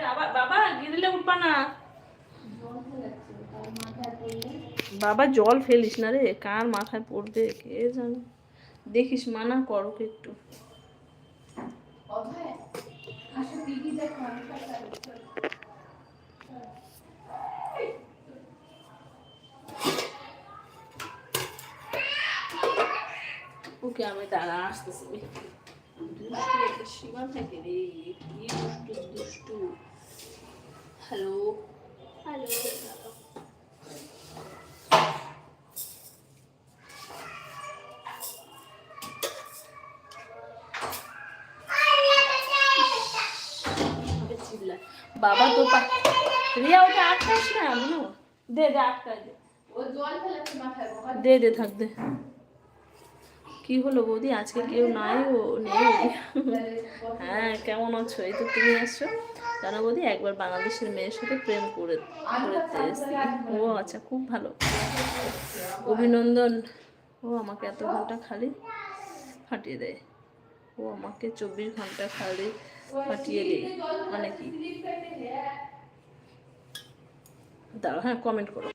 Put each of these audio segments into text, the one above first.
বাবা বাবা জল ফেলিস না রে। কার মাথায় পড়বে? কে জানে? দেখিস, মানা করো একটু ওকে আমি দাঁড়া আসতেছি দুষ্টু সীমা থাকে রে কি দুষ্টু দুষ্টু হ্যালো হ্যালো বাবা তো রিয়া ওটা আটকাস না দে দে আটকাই দে। দে দে থাক দে। কি হলো বৌদি? আজকে কেউ নাই ও নেই? হ্যাঁ কেমন আছো? এই তো তুমি আসছো জানো বৌদি, একবার বাংলাদেশের মেয়ের সাথে প্রেম করে, করতে এসেছি। ও আচ্ছা খুব ভালো। অভিনন্দন। ও আমাকে এত ঘণ্টা খালি ফাটিয়ে দেয়। ও আমাকে চব্বিশ ঘণ্টা খালি ফাটিয়ে দেয়। মানে কি? দাঁড়াও হ্যাঁ কমেন্ট করো।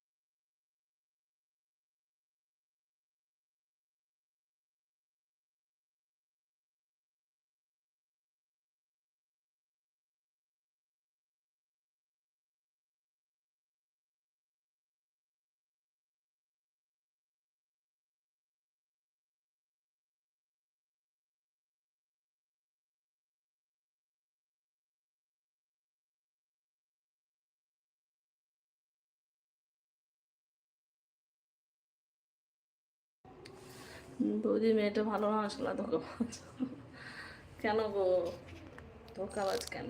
বৌদি মেয়েটা ভালো না আসলে ধোকাবাজ কেন গো? ধোকাবাজ কেন?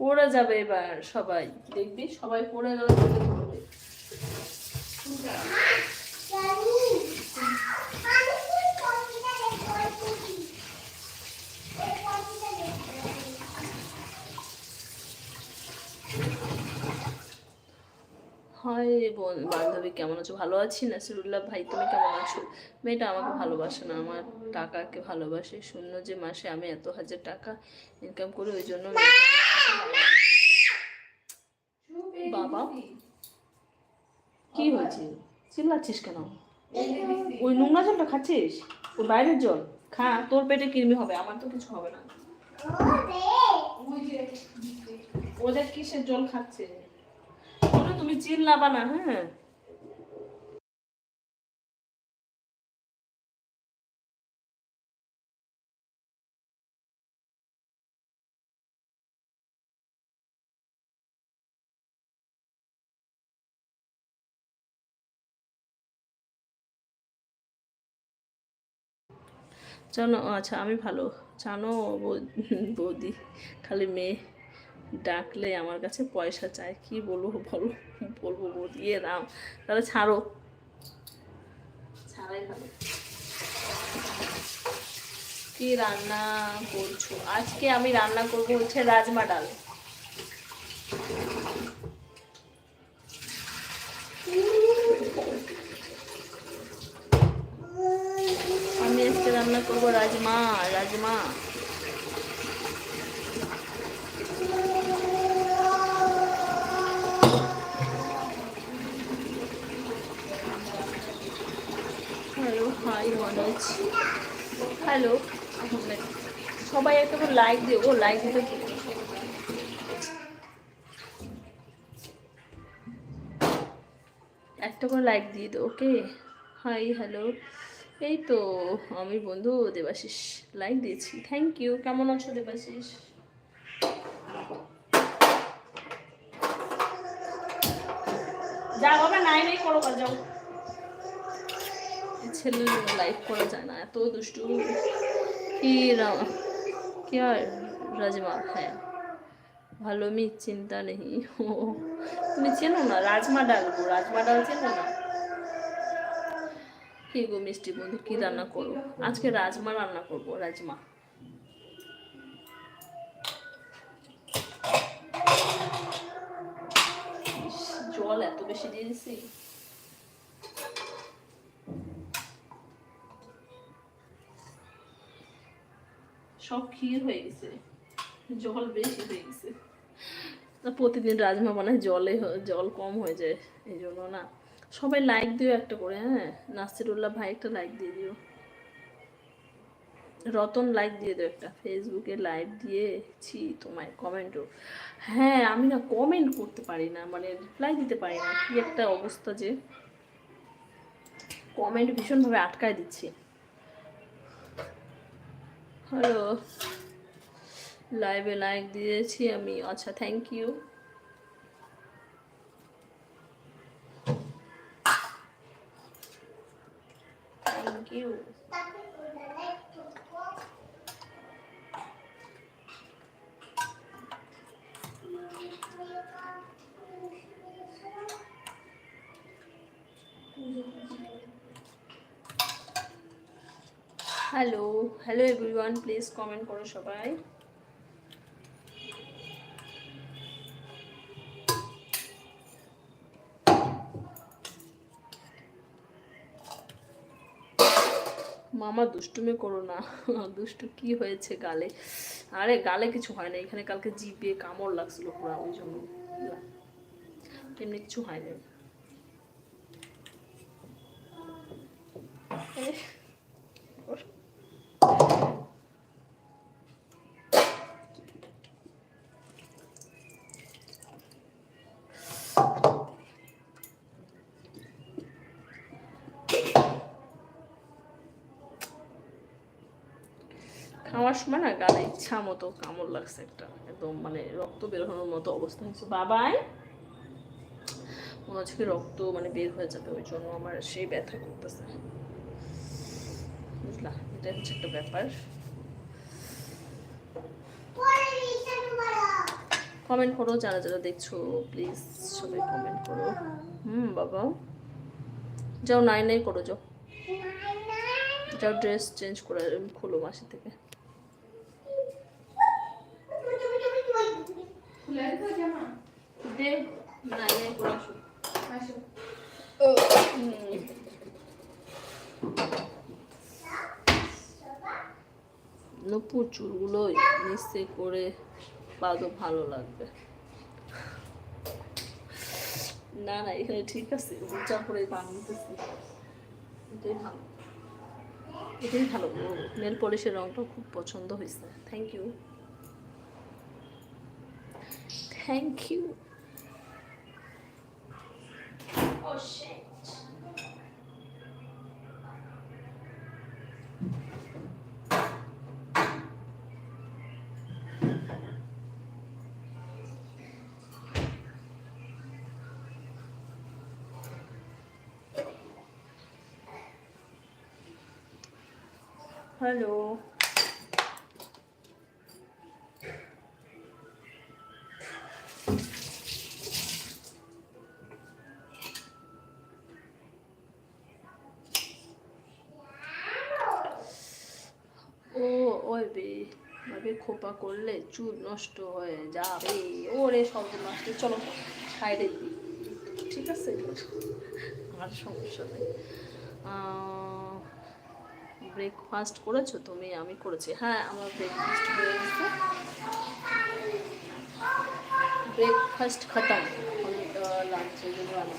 পড়ে যাবে এবার সবাই দেখবি? সবাই পড়ে গেলে তোকে ধরবে। হাই বোন বান্ধবী কেমন আছো? ভালো আছি? নাসিরুল্লাহ ভাই তুমি কেমন আছো? মেয়েটা আমাকে ভালোবাসে না আমার টাকাকে ভালোবাসে। শূন্য যে মাসে আমি এত হাজার টাকা ইনকাম করি ওই জন্য। বাবা কি হয়েছে? চিল্লাচ্ছিস কেন? ওই নোংরা জলটা খাচ্ছিস? ওই বাইরের জল? খা তোর পেটে কৃমি হবে আমার তো কিছু হবে না। ওদের কিসের জল খাচ্ছে? তুমি চিল্লাবা না হ্যাঁ? জানো আচ্ছা আমি ভালো। জানো বৌদি খালি মেয়ে। ডাকলে আমার কাছে পয়সা চায়। কি বলব বলো? বলব এ রাম তাহলে ছাড়ো। ছাড়াই ভালো। কি রান্না করছ? আজকে আমি রান্না করব হচ্ছে রাজমা ডাল। আমি আজকে রান্না করব রাজমা রাজমা হ্যালো মনোজ হ্যালো সবাই একটা লাইক দিও, ও লাইক দিতে একটা করে লাইক দিয়ে দাও ওকে হাই হ্যালো এই তো আমি বন্ধু দেবাশিস লাইক দিয়েছি। থ্যাংক ইউ কেমন আছো দেবাশিস? যা বাবা নাই নাই করো যাও ছেলে লাইভ করা যায় না। এত দুষ্টু। কি কি আর রাজমা? হ্যাঁ। ভালো মি চিন্তা নেই। ও, তুমি চেনো না? রাজমা ডাল গো রাজমা ডাল চেনো না? কি গো মিষ্টি বন্ধু, কি রান্না করো? আজকে রাজমা রান্না করব, রাজমা। জল এত বেশি দিয়েছি সব ক্ষীর হয়ে গেছে। জল বেশি হয়ে গেছে। প্রতিদিন রাজমা বানায় জলে জল কম হয়ে যায়, এই জন্য না। সবাই লাইক দিও একটা করে হ্যাঁ? নাসিরুল্লাহ ভাই একটা লাইক দিয়ে দিও। রতন লাইক দিয়ে দিও একটা ফেসবুকে লাইভ দিয়েছি তোমায় কমেন্টও হ্যাঁ আমি না কমেন্ট করতে পারি না মানে রিপ্লাই দিতে পারি না, কি একটা অবস্থা যে। কমেন্ট ভীষণভাবে আটকায় দিচ্ছি। হ্যালো। লাইভে লাইক দিয়েছি আমি আচ্ছা thank you thank you hello hello everyone please comment করো সবাই। মামা দুষ্টুমি করো না, দুষ্টু কি হয়েছে গালে? আরে গালে কিছু হয় না, এখানে কালকে জিভে কামড় লাগছিল পুরো, ওই জন্য। এমনি কিছু হয় না খাওয়ার সময় না গালে ইচ্ছা মতো কামড় লাগছে একটা, একদম মানে রক্ত বেরোনোর মতো অবস্থা হয়েছে। বাবাই, মনে হচ্ছে কি রক্ত মানে বের হয়ে যাবে, ওই জন্য আমার সেই ব্যথা করতেছে। বুঝলা এটা হচ্ছে একটা ব্যাপার। কমেন্ট করো, যারা যারা দেখছ প্লিজ সবাই কমেন্ট করো। হুম, বাবা। যাও নাই নাই করো, যাও। যাও ড্রেস চেঞ্জ করে খোলো মাসি থেকে দে নাই নাই করে আসো হুম। নপুর চুলগুলো নিচে করে বাদও ভালো লাগবে। না না, এখানে ঠিক আছে উচ্চা করে বানিয়েছি এটাই ভালো। এটাই ভালো। নেল পলিশের রংটা খুব পছন্দ হয়েছে। Thank you thank you Oh shit. Hello. ও, ওই বে, ভাবে খোপা করলে চুল নষ্ট হয়ে যাবে। ওরে, শব্দ নষ্ট। চলো, সাইডে দিই। ঠিক আছে? আর সমস্যা নেই। ব্রেকফাস্ট করেছ? তুমি, আমি করেছি। হ্যাঁ আমার ব্রেকফাস্ট হয়ে গেছে। ব্রেকফাস্ট খতম। লাঞ্চের জন্য আমি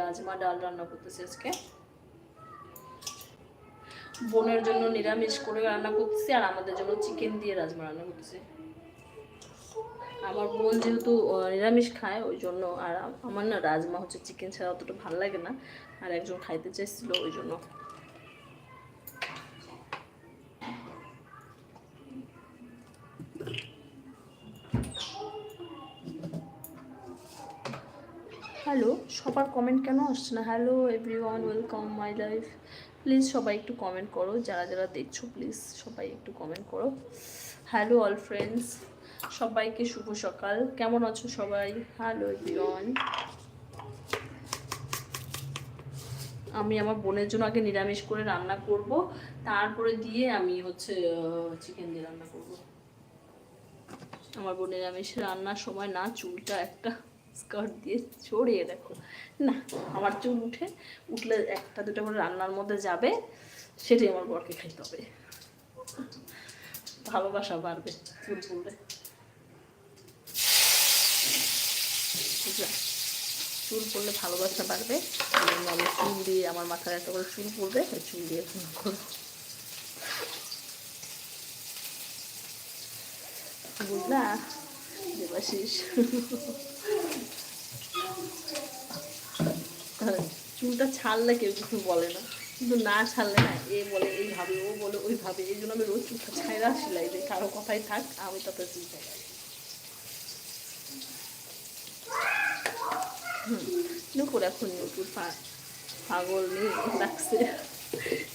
রাজমা ডাল রান্না করতেছি আজকে। বোনের জন্য নিরামিষ করে রান্না করতেছি, আর আমাদের জন্য চিকেন দিয়ে রাজমা রান্না করতেছি। আমার বোন যেহেতু নিরামিষ খায়, ওই জন্য আর আমার না রাজমা হচ্ছে চিকেন ছাড়া অতটা ভালো লাগে না। আর একজন খাইতে চাইছিল, ওই জন্য। হ্যালো সবার কমেন্ট কেন আসছে না? Hello everyone welcome my life please সবাই একটু কমেন্ট করো। যারা যারা দেখছ প্লিজ সবাই একটু কমেন্ট করো। হ্যালো অল ফ্রেন্ডস সবাইকে শুভ সকাল। কেমন আছো সবাই? হ্যালো এভরিওয়ান আমি আমার বোনের জন্য আগে নিরামিষ করে রান্না করব। তারপরে দিয়ে আমি হচ্ছে চিকেন দিয়ে রান্না করব। আমার বোন নিরামিষ রান্নার সময় না চুলটা একটা স্কার্ট দিয়ে ছড়িয়ে দেখো। না আমার চুল উঠে উঠলে একটা দুটো করে রান্নার মধ্যে যাবে সেটাই আমার বরকে খাইতে হবে। ভালোবাসা বাড়বে চুল পড়বে বুঝলা চুল পড়লে ভালোবাসা বাড়বে, আমি চুল দিয়ে আমার মাথায় একটা করে চুল পড়বে চুল দিয়ে রান্না করব। চুলটা ছাড়লে কেউ কিছু বলে না। কিন্তু না ছাড়লে না, এ বলে এইভাবে ও বলে ওইভাবে এই জন্য আমি রোজ চুলটা ছাইরা সেলাই দিই। কারও কথাই থাক, আমি তাতে চুল ছাইরা এখন পাগল লাগছে।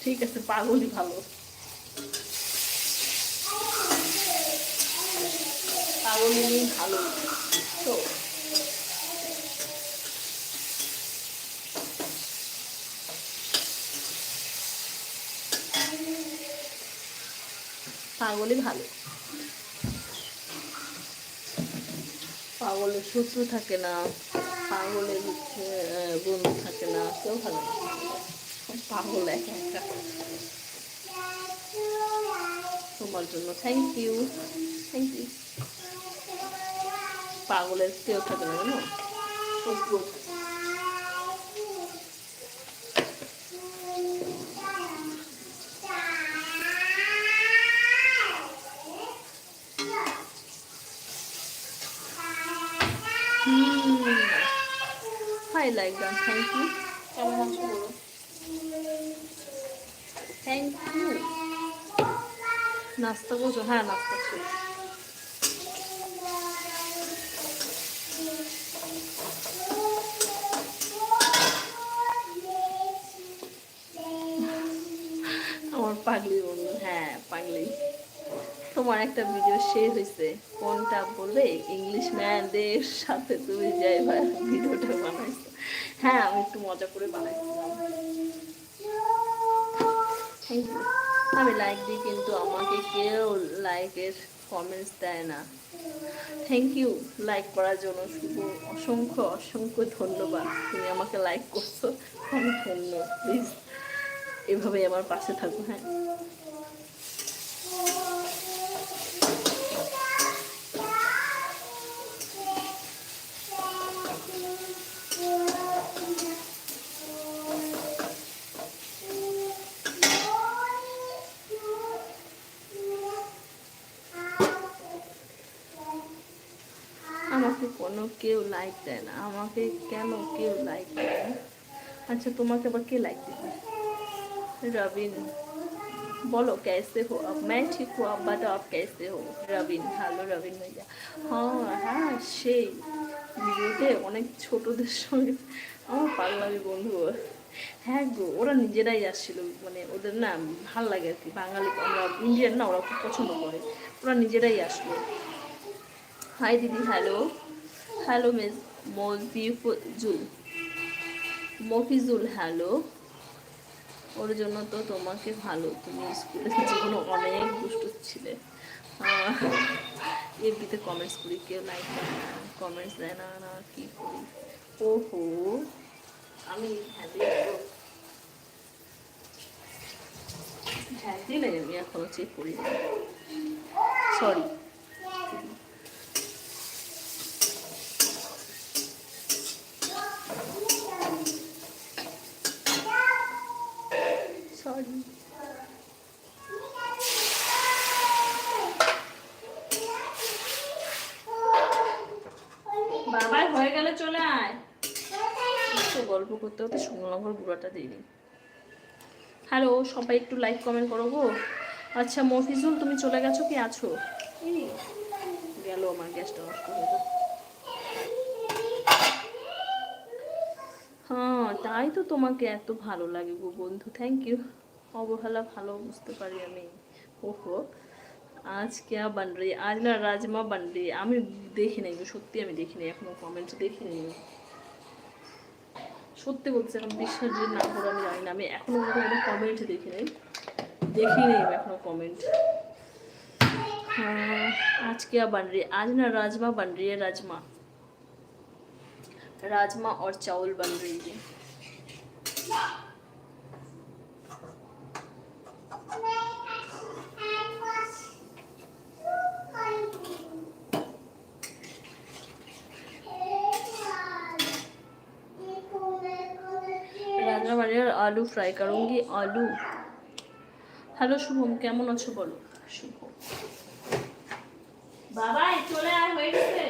ঠিক আছে, পাগলই ভালো। ভালো। তো, পাগলই ভালো। পাগলের শত্রু থাকে না। পাগলের হচ্ছে বন্ধু থাকে না কেউ ভালো পাগল এক একটা। তোমার জন্য থ্যাংক ইউ থ্যাংক ইউ পাগলের কেউ থাকে না জানো? Like that. Thank you. কেমন আছো বলো? থ্যাংক ইউ নাস্তা করছ? হ্যাঁ নাস্তা শেষ আমার পাগলি বন্ধু হ্যাঁ পাগলি। তোমার একটা ভিডিও শেয়ার হয়েছে কোনটা বলবে ইংলিশ ম্যানদের সাথে তুমি যাই ভিডিওটা বানাইছো। হ্যাঁ আমি একটু মজা করে বানাইছিলাম। থ্যাংক ইউ আমি লাইক দিই কিন্তু আমাকে কেউ লাইকের কমেন্টস দেয় না। থ্যাংক ইউ লাইক করার জন্য শুধু অসংখ্য অসংখ্য ধন্যবাদ। তুমি আমাকে লাইক করছ আমি ধন্য প্লিজ এভাবেই আমার পাশে থাকো হ্যাঁ। কেউ লাইক দেয় না আমাকে কেন কেউ লাইক দেয় না আচ্ছা তোমাকে আবার কে লাইক দেবে रविन बोलो कैसे हो अब मैं ठीक हूँ अब बताओ आप कैसे हो রবিন হ্যালো রবিন ভাইয়া হ্যাঁ হ্যাঁ সেই ভিডিওতে অনেক ছোটদের সঙ্গে আমার পাগলামি বন্ধু হ্যাঁ গো ওরা নিজেরাই আসছিল মানে ওদের না ভাল লাগে আর কি বাঙালি আমরা ইন্ডিয়ান না ওরা খুব পছন্দ করে ওরা নিজেরাই আসলো হাই দিদি hello hello miss Mojifujul Mofizul hello ওর জন্য তো তোমাকে ভালো, তুমি স্কুলে জীবনে অনেক দুষ্ট ছিলে। এমনিতে কমেন্টস করি, কেউ লাইক দেয় না কমেন্টস দেয় না না, কী করি? ওহো, আমি হ্যাঁ দিলে আমি এখনও চেক করি সরি সরি। বাবার হয়ে গেলে চলে আয়। গল্প করতে করতে শুকনো লঙ্কার গুঁড়াটা দিইনি হ্যালো, সবাই একটু লাইক কমেন্ট করো গো। আচ্ছা মফিজুল, তুমি চলে গেছো কি? আছো? গেল আমার গ্যাসটা নষ্ট হয়ে হ্যাঁ তাই তো তোমাকে এত ভালো লাগে গো বন্ধু থ্যাংক ইউ অবহেলা ভালো, বুঝতে পারি আমি। ওহো আজ কেয়া বান রে, আজ না রাজমা বান রে, আমি দেখি নাই সত্যি আমি দেখি নাই, এখনও কমেন্ট দেখি নাই। সত্যি বলছি এখন বিশ্বাস যে না করে আমি জানি না, আমি এখনও কোনো কমেন্ট দেখি নাই। দেখি নাই এখনও কমেন্ট হ্যাঁ, আজকে বান রে, আজ না রাজমা বান রে, রাজমা। राजमा राजमा और चावल बन रही है রাজমা বানিয়ে আর আলু ফ্রাই করুঙ্গি আলু হ্যালো শুভম কেমন আছো বলো শুভ বাবা এই চলে আয় হয়ে গেছে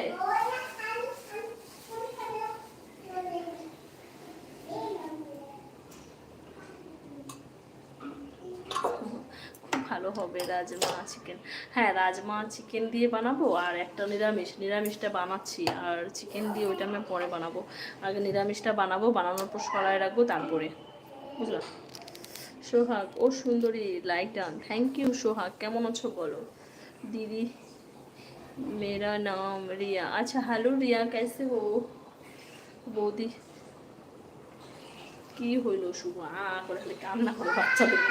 ভালো হবে, রাজমা চিকেন হ্যাঁ রাজমা চিকেন দিয়ে বানাবো আর একটা নিরামিষ। নিরামিষটা বানাচ্ছি আর চিকেন দিয়ে ওইটা আমি পরে বানাবো। আগে নিরামিষটা বানাবো, বানানোর পর সরাই রাখব তারপরে। বুঝলাম সোহাগ, ও সুন্দরী like done thank you Sohag. কেমন আছো বলো? দিদি মেরা নাম রিয়া। আচ্ছা হ্যালো রিয়া, কেসে হো? বৌদি, কি হইল শুভ? আহ করে কান্না করে বাচ্চাদের।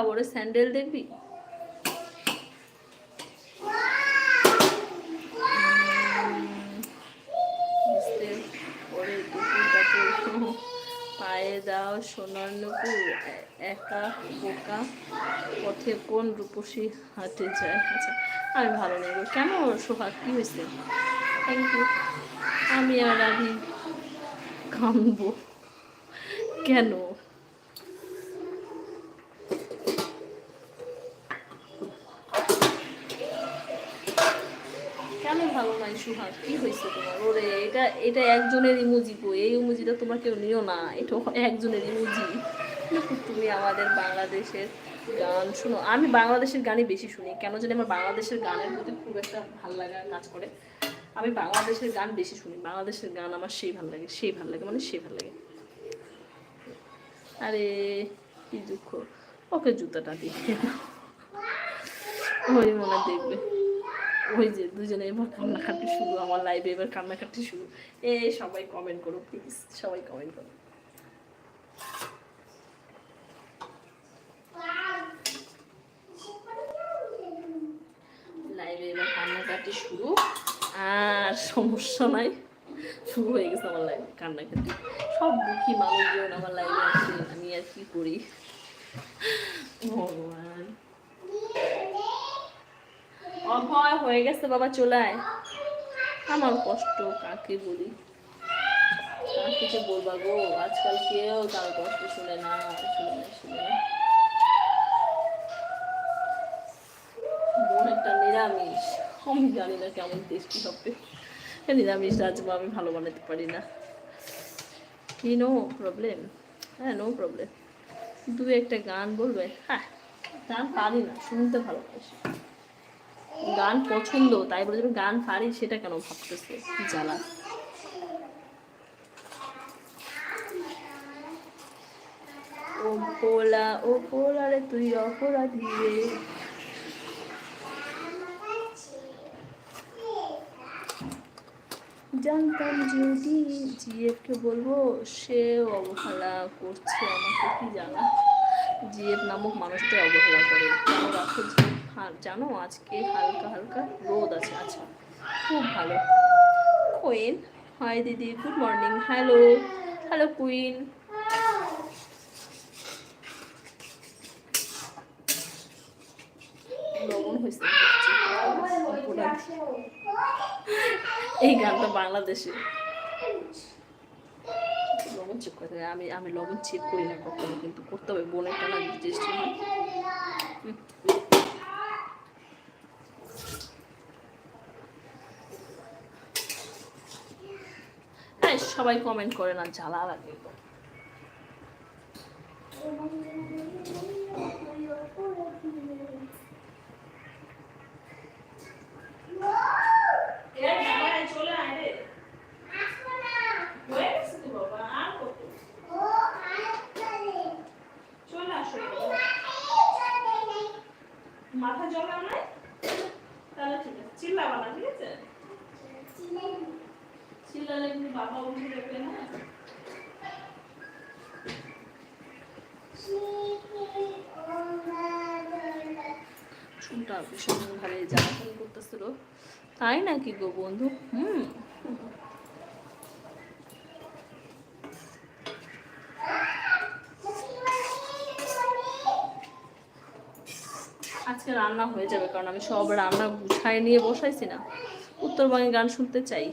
দেখাবো রে স্যান্ডেল দেখবি? পায়ে দাও সোনার নুপুর একা বোকা পথে কোন রূপসী হাটে যায়? আচ্ছা আমি ভালো গো। কেন সোহাগ কি হয়েছে? থ্যাংক ইউ আমি আর আমি কামবো। কেন? সুহাগ, কি হয়েছে তোমার? ওরে, এটা এটা একজনের ইমোজি গো, এই ইমোজিটা তোমরা কেউ নিও না, এটা একজনের ইমোজি তুমি আমাদের বাংলাদেশের গান শোনো। আমি বাংলাদেশের গানই বেশি শুনি, কেন জানি আমার বাংলাদেশের গানের প্রতি খুব একটা ভালো লাগা কাজ করে। আমি বাংলাদেশের গান বেশি শুনি, বাংলাদেশের গান আমার সেই ভালো লাগে, সেই ভালো লাগে মানে সেই ভালো লাগে। আরে, কি দুঃখ। ওকে জুতাটা দিয়ে ওই মনে দেখবে। ওই যে দুজনে এবার কান্নাকাটি শুরু, আমার লাইভে এবার কান্নাকাটি শুরু। এ, সবাই কমেন্ট করো প্লিজ সবাই কমেন্ট করো। লাইভে এবার কান্নাকাটি শুরু, আর সমস্যা নাই। শুরু হয়ে গেছে আমার লাইভ কান্নাকাটি। সব দুঃখী মানুষজন আমার লাইভে আছে, আমি আর কি করি? ভগবান। অভয় হয়ে গেছে বাবা চলায় আমার কষ্ট, কাকে বলি? কাকে বলবা গো? আজকাল কেউ তার কষ্ট শুনে না শুনে না শুনে না। একটা নিরামিষ। আমি জানি না কেমন টেস্টি হবে। নিরামিষ রাজমা আমি ভালো বানাতে পারি না। কি নো প্রবলেম হ্যাঁ নো প্রবলেম দু একটা গান বলবে। হ্যাঁ গান পারি না, শুনতে ভালোবাসি। গান পছন্দ, তাই বলে যদি গান পারি সেটা কেন ভাবতেছে জ্বালা? ও ভোলা ও ভোলা রে, তুই অপরাধী রে। জানতাম যদি জিএফকে বলব সে অবহেলা করছে আমাকে, কি জানা? জিএফ নামক মানুষটা অবহেলা করে। রাখো জানো, আজকে হালকা হালকা রোদ আছে আচ্ছা খুব ভালো। কুইন হাই দিদি good morning hello hello queen. এই গানটা বাংলাদেশে। লবণ চেক করতে। আমি আমি লবণ চেক করি না কখনো, কিন্তু করতে হবে, বোনের টানা টেস্টি সবাই কমেন্ট করে না, জ্বালা লাগে মাথা জল আমায় তাহলে ঠিক আছে, চিল্লাবা না, ঠিক আছে? না? তাই নাকি গো বন্ধু? হুম। আজকে রান্না হয়ে যাবে, কারণ আমি সব রান্না গুছায় নিয়ে বসাইছি না। উত্তরবঙ্গে গান শুনতে চাই।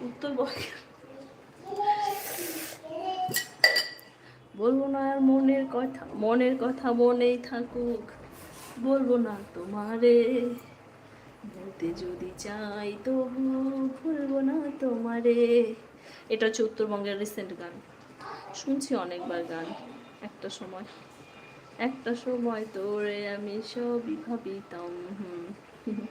উত্তরবঙ্গে বলব না আর মনের কথা মনের কথা মনেই থাকুক। বলব না তোমারে, বলতে যদি চাই তবু ভুলবো না তোমারে। এটা হচ্ছে উত্তরবঙ্গের রিসেন্ট গান। শুনছি অনেকবার গান, একটা সময়। একটা সময় তোরে আমি সবই ভাবিতাম, হুম।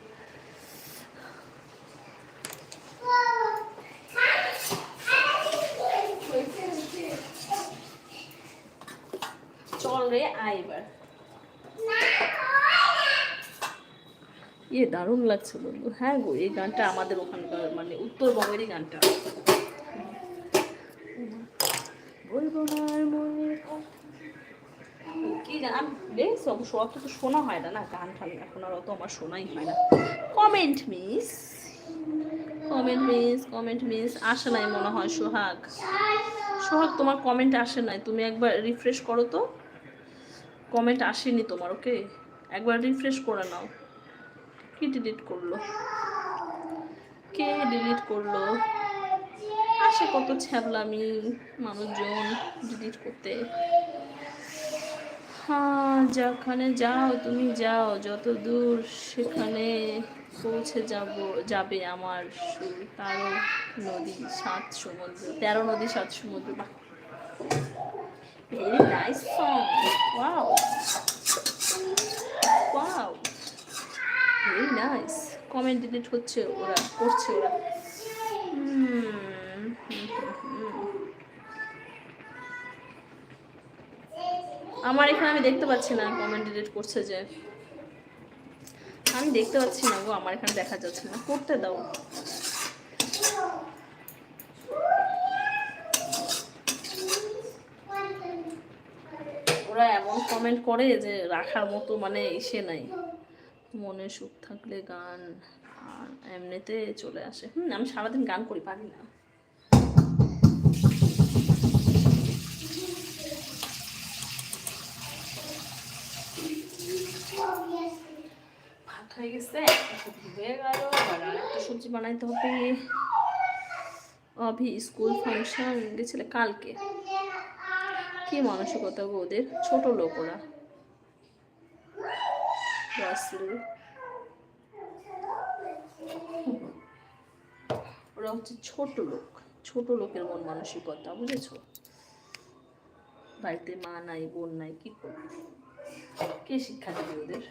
চল রে আয় এবার। ইয়ে দারুণ লাগছে বন্ধু। হ্যাঁ গো, এই গানটা আমাদের ওখানকার মানে উত্তরবঙ্গেরই গানটা। কি গান? সব সব তো শোনা হয় না না, গান এখন আর অত আমার শোনাই হয় না। Comment miss comment miss comment miss আসে নাই মনে হয় সোহাগ। সোহাগ, তোমার কমেন্ট আসে নাই, তুমি একবার রিফ্রেশ করো তো। কমেন্ট আসেনি তোমার ওকে একবার রিফ্রেশ করে নাও। কি ডিলিট করল? কে ডিলিট করল? আসে কত ছ্যাবলামি মানুষজন ডিলিট করতে। হ্যাঁ যেখানে যাও তুমি যাও, যত দূর সেখানে পৌঁছে যাব, যাবে আমার তেরো নদী সাত সমুদ্র, তেরো নদী সাত সমুদ্র very nice song wow wow very nice comment delete হচ্ছে ওরা, করছে ওরা। আমার এখানে আমি দেখতে পাচ্ছি না কমেন্ট ডিলিট করছে যে। আমি দেখতে পাচ্ছি না গো, আমার এখানে দেখা যাচ্ছে না। করতে দাও। ওরা এমন কমেন্ট করে যে রাখার মতো মানে ইসে নাই। মনে সুখ থাকলে গান আর এমনিতে চলে আসে। হুম, আমি সারাদিন গান করি, পারি না। ভাত হয়ে গেছে, একটা সবজি গেল একটা সবজি বানাইতে হবে। অভি স্কুল ফাংশন, গেছিলে কালকে? মানসিকতা গো ওদের? ছোট লোক ওরা। ওরা হচ্ছে ছোট লোক। ছোট লোকের মন মানসিকতা, বুঝেছ? বাড়িতে মা নাই, বোন নাই, কি করবে? কে শিক্ষা দেবে ওদের?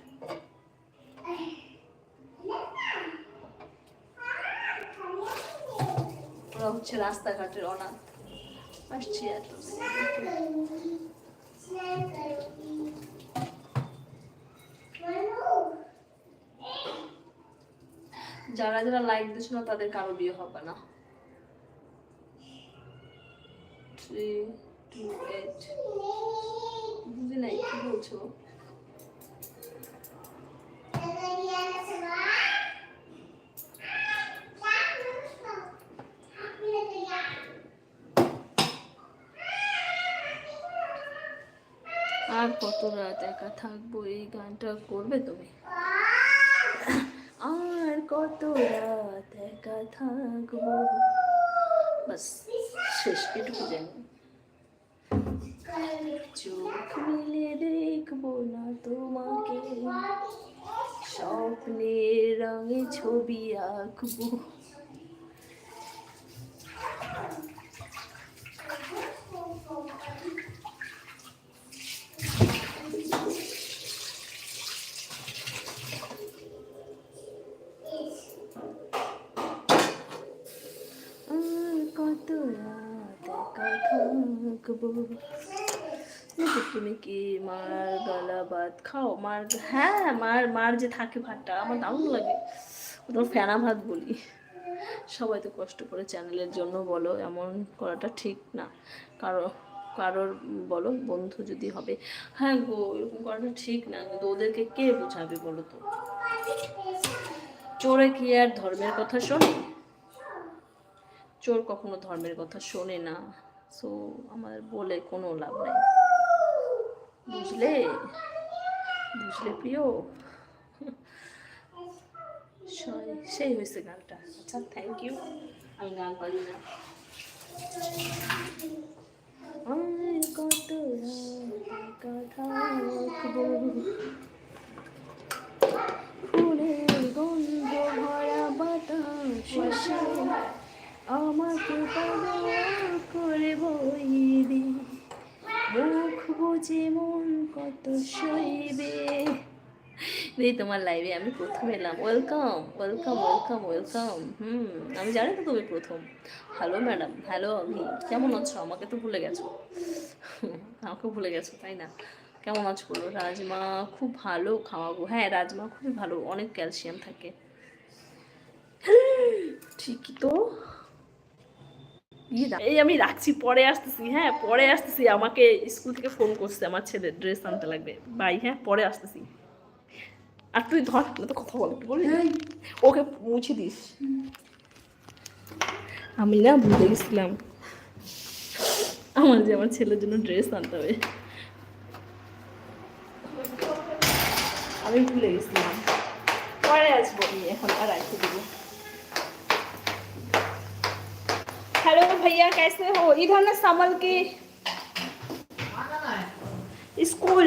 ওরা হচ্ছে রাস্তাঘাটের অনাথ। আসছি যারা যারা লাইক দিচ্ছ না তাদের কারও বিয়ে হবে না থ্রি টু এইট বুঝি নাই কি বলছো রাত একা থাকব? এই গানটা করবে তুমি? আর কত রাত একা থাকব? বাস, শেষ, এটুকু জানি। চোখ মিলে দেখব না তোমাকে। স্বপ্নের রঙে ছবি আঁকবো আর কত রাত একা থাকব তুমি কি মার গলা ভাত খাও মার হ্যাঁ মার মার যে থাকে ভাতটা আমার দারুণ লাগে ওটা ফেনা ভাত বলি সবাই তো কষ্ট করে চ্যানেলের জন্য বলো এমন করাটা ঠিক না কারও কারোর বলো বন্ধু যদি হবে হ্যাঁ গো এরকম করাটা ঠিক না কিন্তু ওদেরকে কে বোঝাবে বলো তো চোরে কি আর ধর্মের কথা শোনে চোর কখনো ধর্মের কথা শোনে না সো আমার বলে কোনো লাভ নেই। বুঝলে? বুঝলে প্রিয়? সই- হয়েছে গানটা। আচ্ছা থ্যাংক ইউ আমি গান পারি না। কত কথা ফুলের গন্ধ ভরা বাতাসে। আমাকে পাগল করে বইবে মুখ বুঝে মন কত সইবে। এই তোমার লাইভে আমি প্রথম এলাম। ওয়েলকাম ওয়েলকাম ওয়েলকাম ওয়েলকাম হুম, আমি জানি তো তুমি প্রথম। হ্যালো ম্যাডাম হ্যালো আমি কেমন আছো? আমাকে তো ভুলে গেছো। আমাকে ভুলে গেছো, তাই না? কেমন আছো বলো? রাজমা খুব ভালো খাওয়াবো হ্যাঁ রাজমা খুবই ভালো। অনেক ক্যালসিয়াম থাকে। ঠিকই তো। এই আমি রাখছি পরে আসতেছি হ্যাঁ পরে আসতেছি। আমাকে স্কুল থেকে ফোন করছে আমার ছেলে ড্রেস আনতে লাগবে। বাই হ্যাঁ পরে আসতেছি। আর তুই ধর না তো কথা বল একটু বলবি? ওকে মুছে দিস। আমি না ভুলে গেছিলাম আমার যে আমার ছেলের জন্য ড্রেস আনতে হবে। আমি ভুলে গেছিলাম। পরে আসব আমি এখন আর রাখতে দেবো हेलो भैया कैसे हो? इधर ना समल के स्कूल।